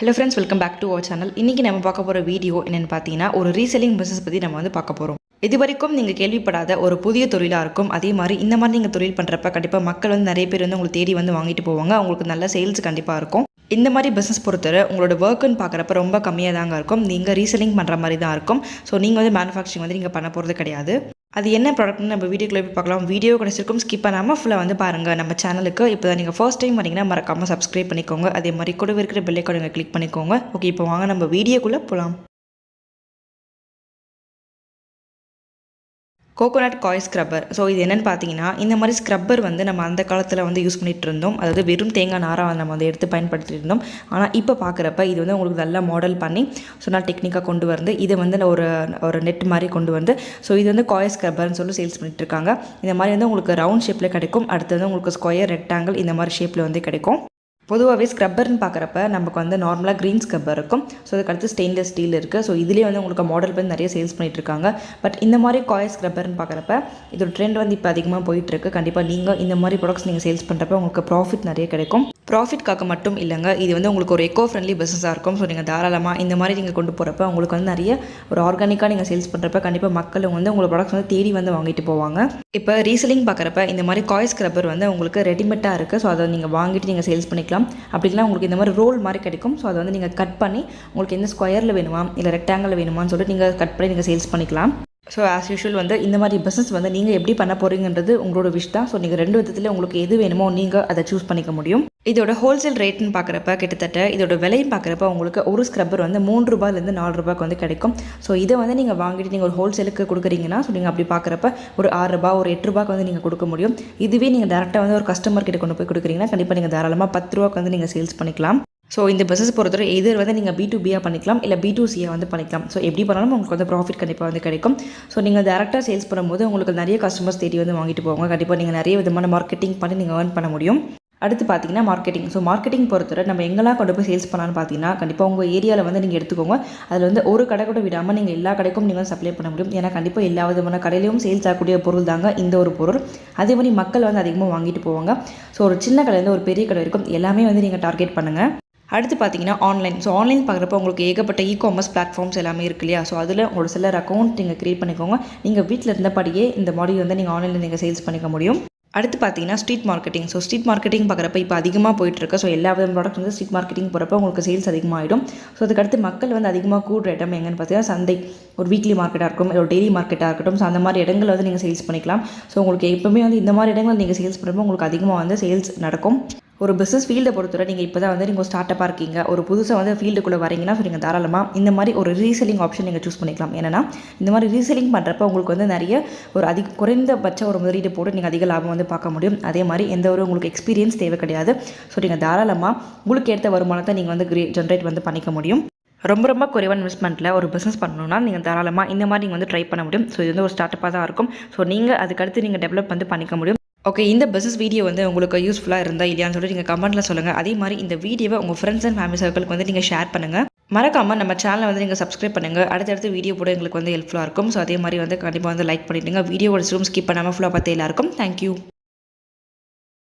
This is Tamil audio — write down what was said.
Hello friends welcome back to our channel இன்றைக்கி நம்ம பார்க்க போகிற வீடியோ என்னென்னு பார்த்தீங்கன்னா ஒரு ரீசெல்லிங் பிஸ்னஸ் பற்றி நம்ம வந்து பார்க்க போகிறோம் இது வரைக்கும் நீங்கள் கேள்விப்படாத ஒரு புதிய தொழிலாக இருக்கும். அதே மாதிரி இந்த மாதிரி நீங்கள் தொழில் பண்ணுறப்ப கண்டிப்பாக மக்கள் வந்து நிறைய பேர் வந்து உங்களுக்கு தேடி வந்து வாங்கிட்டு போவாங்க. உங்களுக்கு நல்ல சேல்ஸ் கண்டிப்பாக இருக்கும். இந்த மாதிரி பிஸ்னஸ் பொறுத்தவரை உங்களோட ஒர்க்குன்னு பார்க்குறப்ப ரொம்ப கம்மியாக தாங்க இருக்கும். நீங்கள் ரீசெல்லிங் பண்ணுற மாதிரி தான் இருக்கும். ஸோ நீங்கள் வந்து மேனுஃபேக்சரிங் வந்து நீங்கள் பண்ண போகிறது கிடையாது. அது என்ன ப்ராடக்ட்னு நம்ம வீடியோக்குள்ளே போய் பார்க்கலாம். வீடியோ கிடைச்சிருக்கும். ஸ்கிப் பண்ணாமல் ஃபுல்லாக வந்து பாருங்கள் நம்ம சேனலுக்கு இப்போ தான் நீங்கள் ஃபர்ஸ்ட் டைம் வரீங்கன்னா மறக்காமல் சப்ஸ்கிரைப் பண்ணிக்கோங்க. அதே மாதிரி கூட இருக்கிற பெல்லைக்கான கிளிக் பண்ணிக்கோங்க. ஓகே இப்போ வாங்க நம்ம வீடியோக்குள்ளே போகலாம் கோகோனட் காய் ஸ்க்ரப்பர் ஸோ இது என்னென்னு பார்த்தீங்கன்னா இந்த மாதிரி ஸ்க்ரப்பர் வந்து நம்ம அந்த காலத்தில் வந்து யூஸ் பண்ணிகிட்டு இருந்தோம் அதாவது வெறும் தேங்காய் நாராக நம்ம வந்து எடுத்து பயன்படுத்திட்டு இருந்தோம் ஆனால் இப்போ பார்க்குறப்ப இது வந்து உங்களுக்கு நல்லா மாடல் பண்ணி ஸோ நான் டெக்னிக்காக கொண்டு வந்து இதை வந்து ஒரு ஒரு நெட் மாதிரி கொண்டு வந்து ஸோ இது வந்து காய் ஸ்க்ரப்பர்னு சொல்லி சேல்ஸ் பண்ணிட்டு இருக்காங்க இந்த மாதிரி வந்து உங்களுக்கு ரவுண்ட் ஷேப்பில் கிடைக்கும். அடுத்தது வந்து உங்களுக்கு ஸ்கொயர் ரெக்டாங்கிள் இந்த மாதிரி ஷேப்பில் வந்து கிடைக்கும். பொதுவாகவே ஸ்க்ரப்பர்னு பார்க்குறப்ப நமக்கு வந்து நார்மலாக க்ரீன் ஸ்க்ரப்பர் இருக்கும். ஸோ அதுக்கடுத்து ஸ்டெயின்லெஸ் ஸ்டீல் இருக்குது ஸோ இதுலேயே வந்து உங்களுக்கு மாடல் வந்து நிறைய சேல்ஸ் பண்ணிகிட்ருக்காங்க இருக்காங்க. பட் இந்த மாதிரி காய் ஸ்க்ரப்பர்னு பார்க்குறப்ப இதோட ட்ரெண்ட் வந்து இப்போ அதிகமாக போயிட்டுருக்கு கண்டிப்பாக நீங்கள் இந்த மாதிரி ப்ராடக்ட்ஸ் நீங்கள் சேல்ஸ் பண்ணுறப்ப உங்களுக்கு ப்ராஃபிட் நிறைய கிடைக்கும். ப்ராஃபிட்காக மட்டும் இல்லைங்க. இது வந்து உங்களுக்கு ஒரு எக்கோ ஃப்ரெண்ட்லி பிஸ்னஸாக இருக்கும். ஸோ நீங்கள் தாராளமாக இந்த மாதிரி நீங்கள் கொண்டு போகிறப்ப உங்களுக்கு வந்து நிறைய ஒரு ஆர்கானிக்காக நீங்கள் சேல்ஸ் பண்ணுறப்ப கண்டிப்பாக மக்கள் வந்து உங்களோட ப்ராடக்ட்ஸ் வந்து தேடி வந்து வாங்கிட்டு போவாங்க. இப்போ ரீசெல்லிங் பார்க்குறப்ப இந்த மாதிரி காய் ஸ்க்ரப்பர் வந்து உங்களுக்கு ரெடிமேட்டாக இருக்குது ஸோ அதை நீங்கள் வாங்கிட்டு நீங்கள் சேல்ஸ் பண்ணிக்கலாம். அப்படிலாம் உங்களுக்கு இந்த மாதிரி ரோல் மாதிரி கிடைக்கும். ஸோ அதை வந்து நீங்கள் கட் பண்ணி உங்களுக்கு எந்த ஸ்கொயரில் வேணுமா? இல்லை ரெக்டாங்கில் வேணுமான்னு சொல்லிட்டு நீங்கள் கட் பண்ணி நீங்கள் சேல்ஸ் பண்ணிக்கலாம். ஸோ ஆஸ் யூஷுவல் வந்து இந்த மாதிரி பிஸ்னஸ் வந்து நீங்கள் எப்படி பண்ண போகிறீங்கன்றது உங்களோட விஷ் தான். ஸோ நீங்கள் ரெண்டு விதத்தில் உங்களுக்கு எது வேணுமோ நீங்கள் அதை சூஸ் பண்ணிக்க முடியும். இதோட ஹோல்சேல் ரேட்னு பார்க்குறப்ப கிட்டத்தட்ட இதோட விலையும் பார்க்குறப்ப உங்களுக்கு ஒரு ஸ்க்ரப்பர் வந்து மூன்று ரூபாயிலேருந்து நாலு ரூபாய்க்கு வந்து கிடைக்கும். ஸோ இதை வந்து நீங்கள் வாங்கிட்டு நீங்கள் ஒரு ஹோல்சேலுக்கு கொடுக்குறீங்கன்னா ஸோ நீங்கள் அப்படி பார்க்குறப்ப ஒரு ஆறு ரூபா ஒரு எட்டு ரூபாய்க்கு வந்து நீங்கள் கொடுக்க முடியும். இதுவே நீங்கள் டேரெக்டாக வந்து ஒரு கஸ்டமர் கிட்ட கொண்டு போய் கொடுக்குறீங்கன்னா கண்டிப்பாக நீங்கள் தாராளமாக பத்து ரூபாய்க்கு வந்து நீங்கள் சேல்ஸ் பண்ணிக்கலாம். ஸோ இந்த பிஸ்னஸ் பொறுத்தவரை எதிர் வந்து நீங்கள் பி டூ பியாக பண்ணிக்கலாம் இல்லை பி டூ சியாக வந்து பண்ணிக்கலாம். ஸோ எப்படி பண்ணாலும் உங்களுக்கு வந்து ப்ராஃபிட் கண்டிப்பாக வந்து கிடைக்கும். ஸோ நீங்கள் டேரெக்டாக சேல்ஸ் பண்ணும்போது உங்களுக்கு நிறைய கஸ்டமர்ஸ் தேடி வந்து வாங்கிட்டு போவாங்க. கண்டிப்பாக நீங்கள் நிறைய விதமான மார்க்கெட்டிங் பண்ணி நீங்கள் ஏர்ன் பண்ண முடியும். அடுத்து பார்த்தீங்கன்னா மார்க்கெட்டிங் ஸோ மார்க்கெட்டிங் பொறுத்தவரை நம்ம எங்கெல்லாம் கொண்டு போய் சேல்ஸ் பண்ணலான்னு பார்த்தீங்கன்னா கண்டிப்பாக உங்கள் ஏரியாவில் வந்து நீங்கள் எடுத்துக்கோங்க. அதில் வந்து ஒரு கடை கூட விடாமல் நீங்கள் எல்லா கடைக்கும் நீங்கள் வந்து சப்ளை பண்ண முடியும். ஏன்னா கண்டிப்பாக எல்லா விதமான கடையிலையும் சேல்ஸ் ஆகக்கூடிய பொருள் தாங்க இந்த ஒரு பொருள். அதே மாதிரி மக்கள் வந்து அதிகமாக வாங்கிட்டு போவாங்க. ஸோ ஒரு சின்ன கடையிலேருந்து ஒரு பெரிய கடை இருக்கும் எல்லாமே வந்து நீங்கள் டார்கெட் பண்ணுங்கள் அடுத்து பார்த்தீங்கன்னா ஆன்லைன் ஸோ ஆன்லைன் பார்க்குறப்ப உங்களுக்கு ஏகப்பட்ட இ காமர்ஸ் பிளாட்ஃபார்ம்ஸ் எல்லாமே இருக்கு இல்லையா? ஸோ அதில் உங்களோட சிலர் அக்கௌண்ட் நீங்கள் க்ரியேட் பண்ணிக்கோங்க. நீங்கள் வீட்டில் இருந்தபடியே இந்த மாடியில் வந்து நீங்கள் ஆன்லைனில் நீங்கள் சேல்ஸ் பண்ணிக்க முடியும். அடுத்து பார்த்தீங்கன்னா street marketing so street marketing பார்க்குறப்ப இப்போ அதிகமாக போயிட்டுருக்கு ஸோ எல்லா வித ப்ராடக்ட் வந்து ஸ்ட்ரீட் மார்க்கெட்டிங் போகிறப்ப உங்களுக்கு சேல்ஸ் அதிகமாகிடும் ஸோ அதுக்கடுத்து மக்கள் வந்து அதிகமாக கூடுற இடம் எங்கன்னு பார்த்தீங்கன்னா சந்தை. ஒரு வீக்லி மார்க்கெட்டாக இருக்கும் ஒரு டெய்லி மார்க்கெட்டாக இருக்கட்டும். ஸோ அந்த மாதிரி இடங்களில் வந்து நீங்கள் சேல்ஸ் பண்ணிக்கலாம். ஸோ உங்களுக்கு எப்போவுமே வந்து இந்த மாதிரி இடங்கள் நீங்கள் சேல்ஸ் பண்ணுறப்போ உங்களுக்கு அதிகமாக வந்து சேல்ஸ் நடக்கும். ஒரு பிஸ்னஸ் ஃபீல்டை பொறுத்தவரை நீங்கள் இப்போ தான் வந்து நீங்கள் ஸ்டார்ட் அப்பாக இருக்கீங்க. ஒரு புதுசாக வந்து ஃபீல்டுக்குள்ளே வரீங்கன்னா ஸோ நீங்கள் தாராளமாக இந்த மாதிரி ஒரு ரீசெல்லிங் ஆப்ஷன் நீங்கள் சூஸ் பண்ணிக்கலாம். ஏன்னா இந்த மாதிரி ரீசெல்லிங் பண்ணுறப்ப உங்களுக்கு வந்து நிறைய ஒரு அதிக குறைந்தபட்ச ஒரு முதலீடு போட்டு நீங்கள் அதிக லாபம் வந்து பார்க்க முடியும். அதே மாதிரி எந்த ஒரு உங்களுக்கு எக்ஸ்பீரியன்ஸ் தேவை கிடையாது. ஸோ நீங்கள் தாராளமாக உங்களுக்கு ஏற்ற வருமானத்தை நீங்கள் வந்து கிரே ஜென்ரேட் வந்து பண்ணிக்க முடியும். ரொம்ப ரொம்ப குறைவான இன்வெஸ்ட்மெண்ட்டில் ஒரு பிஸ்னஸ் பண்ணணும்னா நீங்கள் தாராளமாக இந்த மாதிரி நீங்கள் வந்து ட்ரை பண்ண முடியும். ஸோ இது வந்து ஒரு ஸ்டார்ட் அப்பாக தான் இருக்கும். ஸோ நீங்கள் அதுக்கடுத்து நீங்கள் டெவலப் வந்து பண்ணிக்க முடியும். ஓகே இந்த பிஸ்னஸ் வீடியோ வந்து உங்களுக்கு யூஸ்ஃபுல்லாக இருந்தால் இல்லையான்னு சொல்லிட்டு நீங்கள் கமெண்ட்டில் சொல்லுங்கள் அதே மாதிரி இந்த வீடியோவை உங்கள் ஃப்ரெண்ட்ஸ் அண்ட் ஃபேமிலி சர்க்கிளுக்கு வந்து நீங்கள் ஷேர் பண்ணுங்கள் மறக்காமல் நம்ம சேனலை வந்து நீங்கள் சப்ஸ்கிரைப் பண்ணுங்கள் அடுத்தடுத்து வீடியோ போட எங்களுக்கு வந்து ஹெல்ப்ஃபுல்லாக இருக்கும். ஸோ அதே மாதிரி வந்து கண்டிப்பாக வந்து லைக் பண்ணிவிடுங்க வீடியோ ரூம் ஸ்கிப் பண்ணாமல் ஃபுல்லாக பார்த்து எல்லாருக்கும் தேங்க்யூ